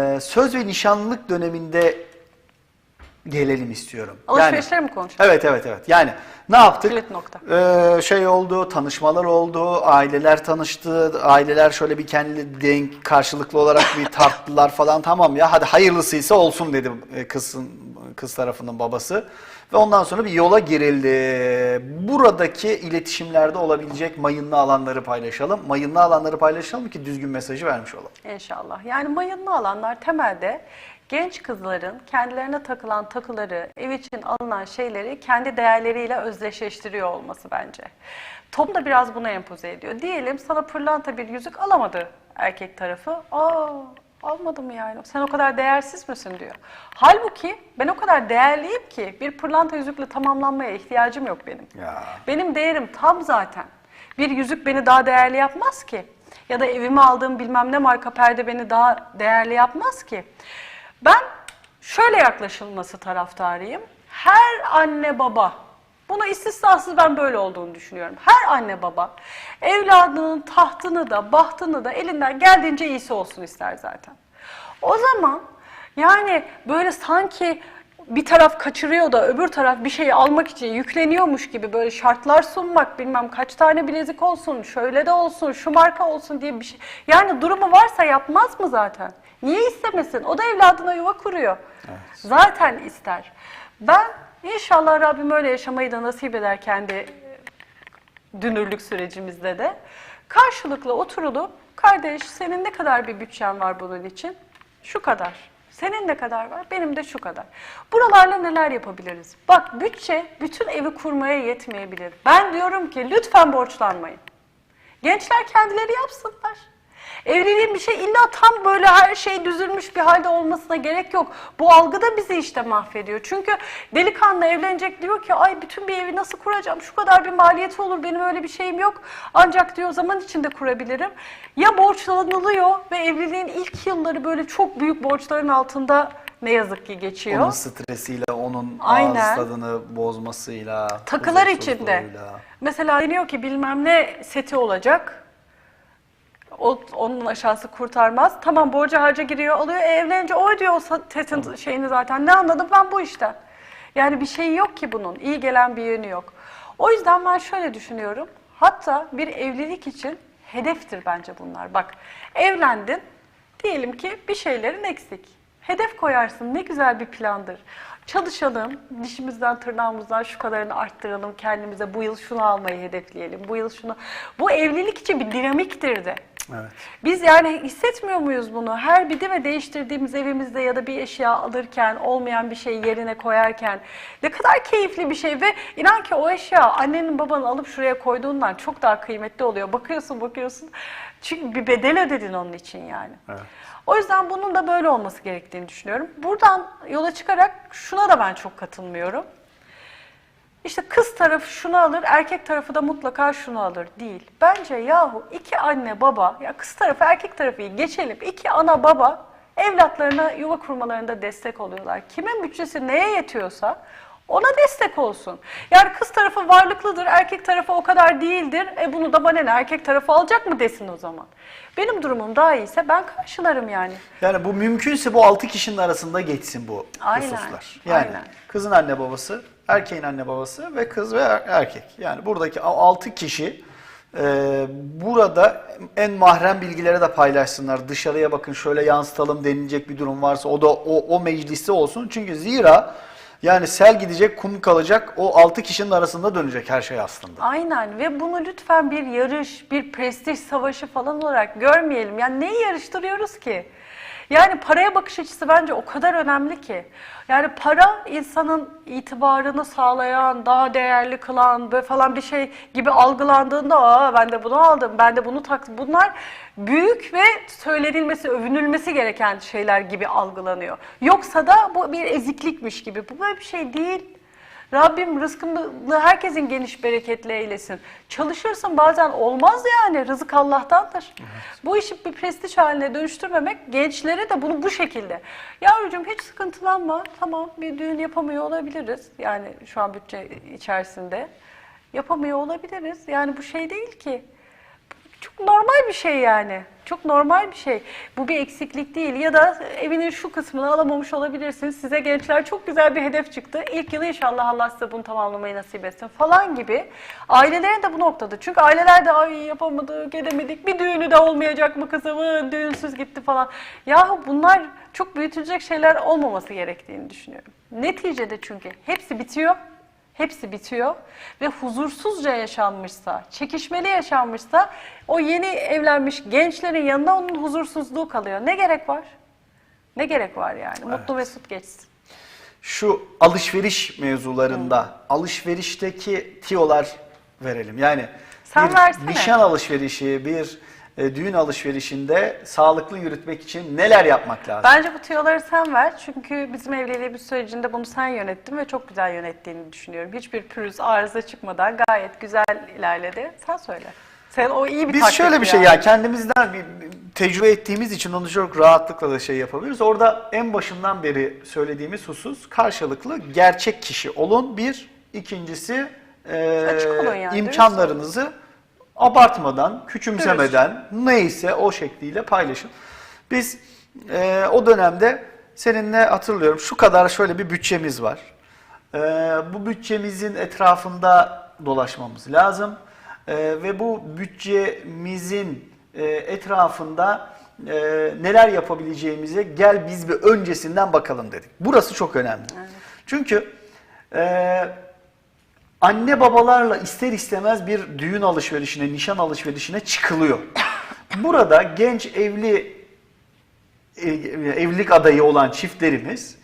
Ee, söz ve nişanlılık döneminde gelelim istiyorum. Alışverişleri mi konuşalım? Evet evet evet. Yani ne yaptık? Kilit nokta. Ee, şey oldu, tanışmalar oldu, aileler tanıştı, aileler şöyle bir kendi denk karşılıklı olarak bir tarttılar falan tamam ya hadi hayırlısıysa olsun dedi e, kızın kız tarafının babası. Ve ondan sonra bir yola girildi. Buradaki iletişimlerde olabilecek mayınlı alanları paylaşalım. Mayınlı alanları paylaşalım ki düzgün mesajı vermiş olalım. İnşallah. Yani mayınlı alanlar temelde genç kızların kendilerine takılan takıları, ev için alınan şeyleri kendi değerleriyle özdeşleştiriyor olması bence. Toplum da biraz buna empoze ediyor. Diyelim sana pırlanta bir yüzük alamadı erkek tarafı. Aa almadım yani. Sen o kadar değersiz misin diyor. Halbuki ben o kadar değerliyim ki bir pırlanta yüzükle tamamlanmaya ihtiyacım yok benim. Ya. Benim değerim tam zaten. Bir yüzük beni daha değerli yapmaz ki. Ya da evime aldığım bilmem ne marka perde beni daha değerli yapmaz ki. Ben şöyle yaklaşılması taraftarıyım. Her anne baba, buna istisnasız ben böyle olduğunu düşünüyorum. Her anne baba evladının tahtını da bahtını da elinden geldiğince iyisi olsun ister zaten. O zaman yani böyle sanki bir taraf kaçırıyor da öbür taraf bir şeyi almak için yükleniyormuş gibi böyle şartlar sunmak bilmem kaç tane bilezik olsun, şöyle de olsun, şu marka olsun diye bir şey. Yani durumu varsa yapmaz mı zaten? Niye istemesin? O da evladına yuva kuruyor. Zaten ister. Ben inşallah Rabbim öyle yaşamayı da nasip eder kendi dünürlük sürecimizde de. Karşılıklı oturulup kardeş senin ne kadar bir bütçen var bunun için? Şu kadar. Senin ne kadar var? Benim de şu kadar. Buralarla neler yapabiliriz? Bak bütçe bütün evi kurmaya yetmeyebilir. Ben diyorum ki lütfen borçlanmayın. Gençler kendileri yapsınlar. Evliliğin bir şey illa tam böyle her şey düzülmüş bir halde olmasına gerek yok. Bu algı da bizi işte mahvediyor. Çünkü delikanlı evlenecek diyor ki ay bütün bir evi nasıl kuracağım? Şu kadar bir maliyeti olur benim öyle bir şeyim yok. Ancak diyor zaman içinde kurabilirim. Ya borçlanılıyor ve evliliğin ilk yılları böyle çok büyük borçların altında ne yazık ki geçiyor. Onun stresiyle, onun Aynen. ağız tadını bozmasıyla, Takılar içinde. Mesela deniyor ki bilmem ne seti olacak. O, onun aşağısı kurtarmaz. Tamam borca harca giriyor alıyor. E, evlenince o ödüyor o setin şeyini zaten. Ne anladım ben bu işten? Yani bir şey yok ki bunun. İyi gelen bir yönü yok. O yüzden ben şöyle düşünüyorum. Hatta bir evlilik için hedeftir bence bunlar. Bak evlendin. Diyelim ki bir şeylerin eksik. Hedef koyarsın ne güzel bir plandır. Çalışalım, dişimizden tırnağımızdan şu kadarını arttıralım kendimize. Bu yıl şunu almayı hedefleyelim, bu yıl şunu. Bu evlilik için bir dinamiktir de. Evet. Biz yani hissetmiyor muyuz bunu? Her bir değil mi değiştirdiğimiz evimizde ya da bir eşya alırken, olmayan bir şeyi yerine koyarken ne kadar keyifli bir şey ve inan ki o eşya annenin babanın alıp şuraya koyduğundan çok daha kıymetli oluyor. Bakıyorsun bakıyorsun çünkü bir bedel ödedin onun için yani. Evet. O yüzden bunun da böyle olması gerektiğini düşünüyorum. Buradan yola çıkarak şuna da ben çok katılmıyorum. İşte kız tarafı şunu alır, erkek tarafı da mutlaka şunu alır değil. Bence yahu iki anne baba, ya kız tarafı erkek tarafı geçelim. iki ana baba evlatlarına yuva kurmalarında destek oluyorlar. Kimin bütçesi neye yetiyorsa ona destek olsun. Yani kız tarafı varlıklıdır, erkek tarafı o kadar değildir. E bunu da bana ne erkek tarafı alacak mı desin o zaman. Benim durumum daha iyiyse ben karşılarım yani. Yani bu mümkünse bu altı kişinin arasında geçsin bu Aynen, hususlar. Yani aynen. kızın anne babası, erkeğin anne babası ve kız ve er- erkek. Yani buradaki a- altı kişi e, burada en mahrem bilgileri de paylaşsınlar. Dışarıya bakın şöyle yansıtalım denilecek bir durum varsa o da o, o mecliste olsun. Çünkü zira yani sel gidecek, kum kalacak. O altı kişinin arasında dönecek her şey aslında. Aynen ve bunu lütfen bir yarış, bir prestij savaşı falan olarak görmeyelim. Yani neyi yarıştırıyoruz ki? Yani paraya bakış açısı bence o kadar önemli ki. Yani para insanın itibarını sağlayan, daha değerli kılan böyle falan bir şey gibi algılandığında aa ben de bunu aldım, ben de bunu taktım. Bunlar büyük ve söylenilmesi, övünülmesi gereken şeyler gibi algılanıyor. Yoksa da bu bir eziklikmiş gibi. Bu böyle bir şey değil. Rabbim rızkını herkesin geniş bereketli eylesin. Çalışırsın bazen olmaz yani rızık Allah'tandır. Bu işi bir prestij haline dönüştürmemek gençlere de bunu bu şekilde. Yavrucuğum hiç sıkıntılanma tamam bir düğün yapamıyor olabiliriz yani şu an bütçe içerisinde. Yapamıyor olabiliriz yani bu şey değil ki. Çok normal bir şey yani. Çok normal bir şey. Bu bir eksiklik değil. Ya da evinin şu kısmını alamamış olabilirsiniz. Size gençler çok güzel bir hedef çıktı. İlk yıl inşallah Allah size bunu tamamlamayı nasip etsin falan gibi. Ailelerin de bu noktada. Çünkü aileler de ay yapamadık, edemedik. Bir düğünü de olmayacak mı kızımın? Düğünsüz gitti falan. Yahu bunlar çok büyütülecek şeyler olmaması gerektiğini düşünüyorum. Neticede çünkü hepsi bitiyor. Hepsi bitiyor ve huzursuzca yaşanmışsa, çekişmeli yaşanmışsa o yeni evlenmiş gençlerin yanında onun huzursuzluğu kalıyor. Ne gerek var? Ne gerek var yani? Mutlu mesut geçsin. Şu alışveriş mevzularında alışverişteki tiyolar verelim. Yani Sen bir versene. nişan alışverişi, bir e, düğün alışverişinde sağlıklı yürütmek için neler yapmak lazım? Bence bu tüyoları sen ver. Çünkü bizim evliliğimiz sürecinde bunu sen yönettin ve çok güzel yönettiğini düşünüyorum. Hiçbir pürüz, arıza çıkmadan gayet güzel ilerledi. Sen söyle. Sen o iyi bir Biz taktik şöyle bir şey yani. ya kendimizden bir, bir tecrübe ettiğimiz için onu çok rahatlıkla da şey yapabiliriz. Orada en başından beri söylediğimiz husus karşılıklı gerçek kişi olun bir. İkincisi e, yani, imkanlarınızı abartmadan, küçümsemeden neyse o şekliyle paylaşın. Biz e, o dönemde seninle hatırlıyorum şu kadar şöyle bir bütçemiz var. E, bu bütçemizin etrafında dolaşmamız lazım. E, ve bu bütçemizin e, etrafında e, neler yapabileceğimize gel biz bir öncesinden bakalım dedik. Burası çok önemli. Çünkü e, anne babalarla ister istemez bir düğün alışverişine, nişan alışverişine çıkılıyor. Burada genç evli e, evlilik adayı olan çiftlerimiz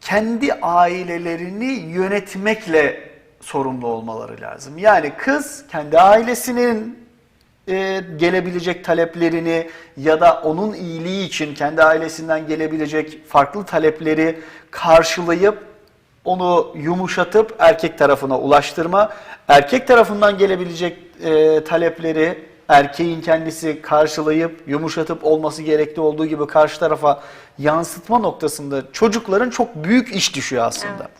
kendi ailelerini yönetmekle sorumlu olmaları lazım. Yani kız kendi ailesinin e, gelebilecek taleplerini ya da onun iyiliği için kendi ailesinden gelebilecek farklı talepleri karşılayıp onu yumuşatıp erkek tarafına ulaştırma, erkek tarafından gelebilecek e, talepleri erkeğin kendisi karşılayıp yumuşatıp olması gerektiği olduğu gibi karşı tarafa yansıtma noktasında çocukların çok büyük iş düşüyor aslında. Evet.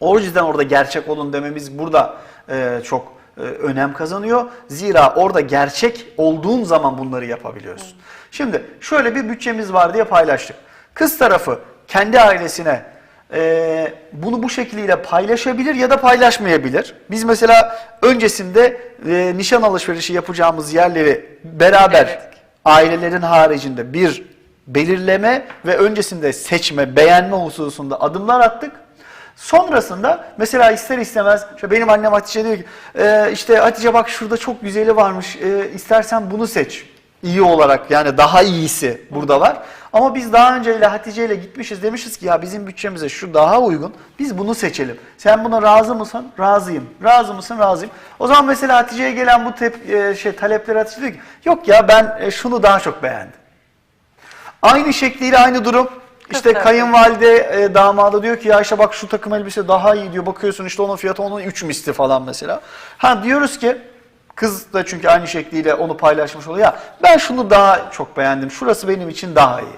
O yüzden orada gerçek olun dememiz burada e, çok e, önem kazanıyor. Zira orada gerçek olduğun zaman bunları yapabiliyorsun. Şimdi şöyle bir bütçemiz var diye paylaştık. Kız tarafı kendi ailesine e, bunu bu şekliyle paylaşabilir ya da paylaşmayabilir. Biz mesela öncesinde e, nişan alışverişi yapacağımız yerleri beraber Evet. ailelerin haricinde bir belirleme ve öncesinde seçme, beğenme hususunda adımlar attık. Sonrasında mesela ister istemez işte benim annem Hatice diyor ki "E, işte Hatice bak şurada çok güzeli varmış e, istersen bunu seç. İyi olarak yani daha iyisi burada var. Ama biz daha önceyle Hatice ile gitmişiz demişiz ki ya bizim bütçemize şu daha uygun biz bunu seçelim. Sen buna razı mısın? Razıyım. Razı mısın? Razıyım. O zaman mesela Hatice'ye gelen bu tep e, şey talepleri Hatice diyor ki yok ya ben e, şunu daha çok beğendim. Aynı şekliyle aynı durum. İşte kayınvalide e, damada diyor ki ya işte bak şu takım elbise daha iyi diyor. Bakıyorsun işte onun fiyatı onun 3 misli falan mesela. Ha diyoruz ki kız da çünkü aynı şekliyle onu paylaşmış oluyor. Ya ben şunu daha çok beğendim. Şurası benim için daha iyi.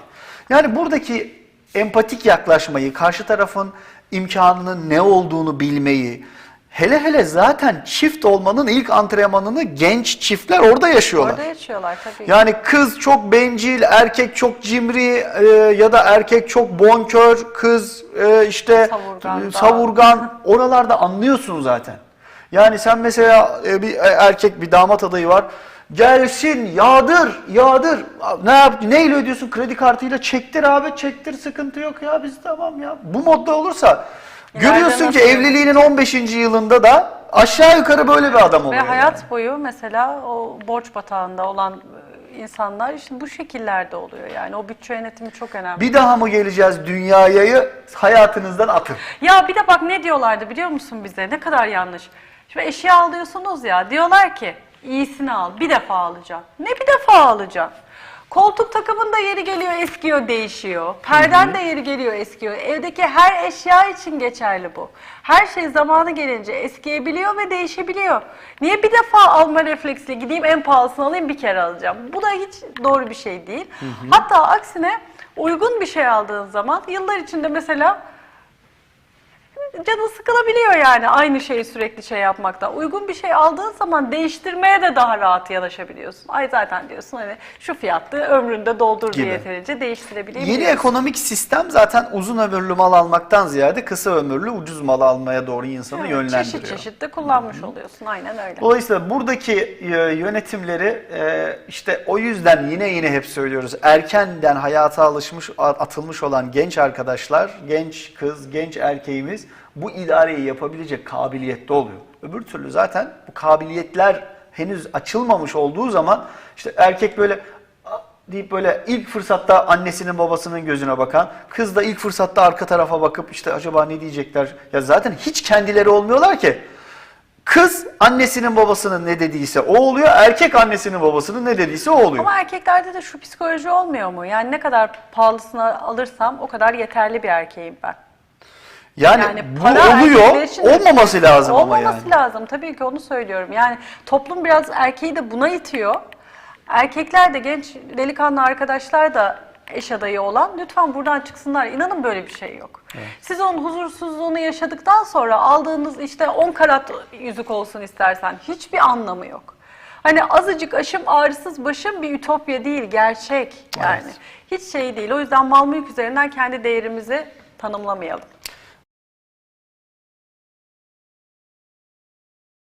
Yani buradaki empatik yaklaşmayı, karşı tarafın imkanının ne olduğunu bilmeyi, hele hele zaten çift olmanın ilk antrenmanını genç çiftler orada yaşıyorlar. Orada yaşıyorlar tabii. Yani kız çok bencil, erkek çok cimri e, ya da erkek çok bonkör, kız e, işte Savurgan, e, savurgan. Oralarda anlıyorsun zaten. Yani sen mesela e, bir erkek bir damat adayı var. Gelsin yağdır, yağdır. Ne yap? Neyle ödüyorsun? Kredi kartıyla çektir abi, çektir. Sıkıntı yok ya biz tamam ya. Bu modda olursa görüyorsun ki evliliğinin 15. yılında da aşağı yukarı böyle bir adam Ve oluyor. hayat yani. boyu mesela o borç batağında olan e, insanlar işte bu şekillerde oluyor yani. O bütçe yönetimi çok önemli. Bir daha mı geleceğiz dünyayı hayatınızdan atın. Ya bir de bak ne diyorlardı biliyor musun bize? Ne kadar yanlış. Şimdi eşya alıyorsunuz ya diyorlar ki iyisini al bir defa alacaksın. Ne bir defa alacaksın? Koltuk takımın da yeri geliyor eskiyor değişiyor. Perden de yeri geliyor eskiyor. Evdeki her eşya için geçerli bu. Her şey zamanı gelince eskiyebiliyor ve değişebiliyor. Niye bir defa alma refleksiyle gideyim en pahalısını alayım bir kere alacağım? Bu da hiç doğru bir şey değil. Hatta aksine uygun bir şey aldığın zaman yıllar içinde mesela canı sıkılabiliyor yani aynı şeyi sürekli şey yapmakta. Uygun bir şey aldığın zaman değiştirmeye de daha rahat yanaşabiliyorsun. Ay zaten diyorsun hani şu fiyatlı ömründe doldur diye Gibi. yeterince Yeni değiştirebiliyorsun. ekonomik sistem zaten uzun ömürlü mal almaktan ziyade kısa ömürlü ucuz mal almaya doğru insanı Evet, yönlendiriyor. Çeşit çeşit de kullanmış oluyorsun aynen öyle. Dolayısıyla buradaki e, yönetimleri e, işte o yüzden yine yine hep söylüyoruz. Erkenden hayata alışmış, a- atılmış olan genç arkadaşlar, genç kız, genç erkeğimiz bu idareyi yapabilecek kabiliyette oluyor. Öbür türlü zaten bu kabiliyetler henüz açılmamış olduğu zaman işte erkek böyle deyip böyle ilk fırsatta annesinin babasının gözüne bakan, kız da ilk fırsatta arka tarafa bakıp işte acaba ne diyecekler? Ya zaten hiç kendileri olmuyorlar ki. Kız annesinin babasının ne dediyse o oluyor, erkek annesinin babasının ne dediyse o oluyor. Ama erkeklerde de şu psikoloji olmuyor mu? Yani ne kadar pahalısını alırsam o kadar yeterli bir erkeğim ben. Yani, Yani bu oluyor, de- olmaması lazım ama Olmaması yani. lazım tabii ki onu söylüyorum. Yani toplum biraz erkeği de buna itiyor. Erkekler de genç delikanlı arkadaşlar da eş adayı olan lütfen buradan çıksınlar. İnanın böyle bir şey yok. Siz onun huzursuzluğunu yaşadıktan sonra aldığınız işte 10 karat yüzük olsun istersen hiçbir anlamı yok. Hani azıcık aşım ağrısız başım bir ütopya değil, gerçek yani. Evet. Hiç şey değil. O yüzden mal mülk üzerinden kendi değerimizi tanımlamayalım.